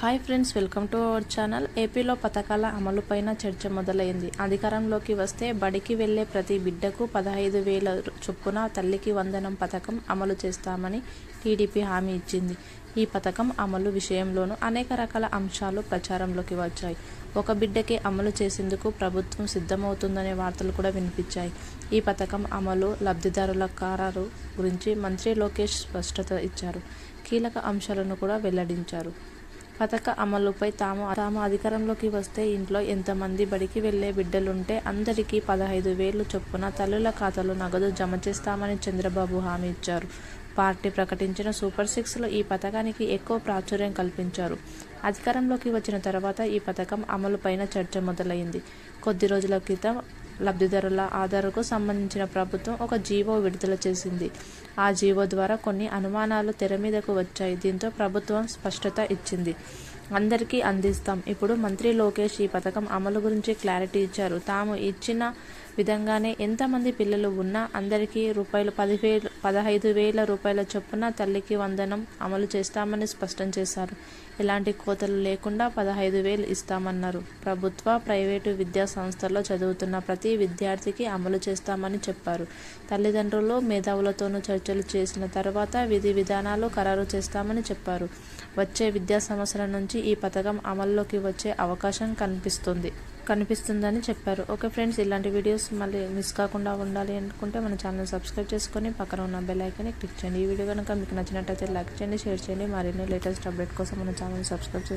Hi friends welcome to our channel. ఏపీలో పథకాల అమలుపైన చర్చ మొదలైంది. అధికారంలోకి వస్తే బడికి వెళ్ళే ప్రతి బిడ్డకు పదహైదు వేల చొప్పున తల్లికి వందనం పథకం అమలు చేస్తామని టీడీపీ హామీ ఇచ్చింది. ఈ పథకం అమలు విషయంలోనూ అనేక రకాల అంశాలు ప్రచారంలోకి వచ్చాయి. ఒక బిడ్డకి అమలు చేసేందుకు ప్రభుత్వం సిద్ధమవుతుందనే వార్తలు కూడా వినిపించాయి. ఈ పథకం అమలు లబ్ధిదారుల ఖరారు గురించి మంత్రి లోకేష్ స్పష్టత ఇచ్చారు. కీలక అంశాలను కూడా వెల్లడించారు. పథక అమలుపై తాము తాము అధికారంలోకి వస్తే ఇంట్లో ఎంతమంది బడికి వెళ్ళే బిడ్డలుంటే అందరికీ పదహైదు వేలు చొప్పున తల్లుల ఖాతాలో నగదు జమ చేస్తామని చంద్రబాబు హామీ ఇచ్చారు. పార్టీ ప్రకటించిన సూపర్ సిక్స్లో ఈ పథకానికి ఎక్కువ ప్రాచుర్యం కల్పించారు. అధికారంలోకి వచ్చిన తర్వాత ఈ పథకం అమలుపైన చర్చ మొదలైంది. కొద్ది రోజుల క్రితం లబ్ధిదారుల ఆధార్కు సంబంధించిన ప్రభుత్వం ఒక జీవో విడుదల చేసింది. ఆ జీవో ద్వారా కొన్ని అనుమానాలు తెర మీదకు వచ్చాయి. దీంతో ప్రభుత్వం స్పష్టత ఇచ్చింది. అందరికీ అందిస్తాం. ఇప్పుడు మంత్రి లోకేష్ ఈ పథకం అమలు గురించి క్లారిటీ ఇచ్చారు. తాము ఇచ్చిన విధంగానే ఎంతమంది పిల్లలు ఉన్నా అందరికీ రూపాయలు పదివేలు పదహైదు వేల రూపాయల చొప్పున తల్లికి వందనం అమలు చేస్తామని స్పష్టం చేశారు. ఎలాంటి కోతలు లేకుండా పదహైదు వేలు ఇస్తామన్నారు. ప్రభుత్వ ప్రైవేటు విద్యా సంస్థల్లో చదువుతున్న ప్రతి విద్యార్థికి అమలు చేస్తామని చెప్పారు. తల్లిదండ్రులు మేధావులతోనూ చర్చలు చేసిన తర్వాత విధి విధానాలు ఖరారు చేస్తామని చెప్పారు. వచ్చే విద్యా సంవత్సరం నుంచి ఈ పథకం అమల్లోకి వచ్చే అవకాశం కనిపిస్తుంది. కనిపిస్తుందని చెప్పారు. ఓకే ఫ్రెండ్స్ ఇలాంటి వీడియోస్ మళ్ళీ మిస్ కాకుండా ఉండాలి అనుకుంటే మన ఛానల్ సబ్స్క్రైబ్ చేసుకొని పక్కన ఉన్న బెల్ ఐకాన్ని క్లిక్ చేయండి. ఈ వీడియో కనుక మీకు నచ్చినట్టయితే లైక్ చేయండి షేర్ చేయండి. మరిన్ని లేటెస్ట్ అప్డేట్ కోసం మన ఛానల్ సబ్స్క్రైబ్ చేసుకోండి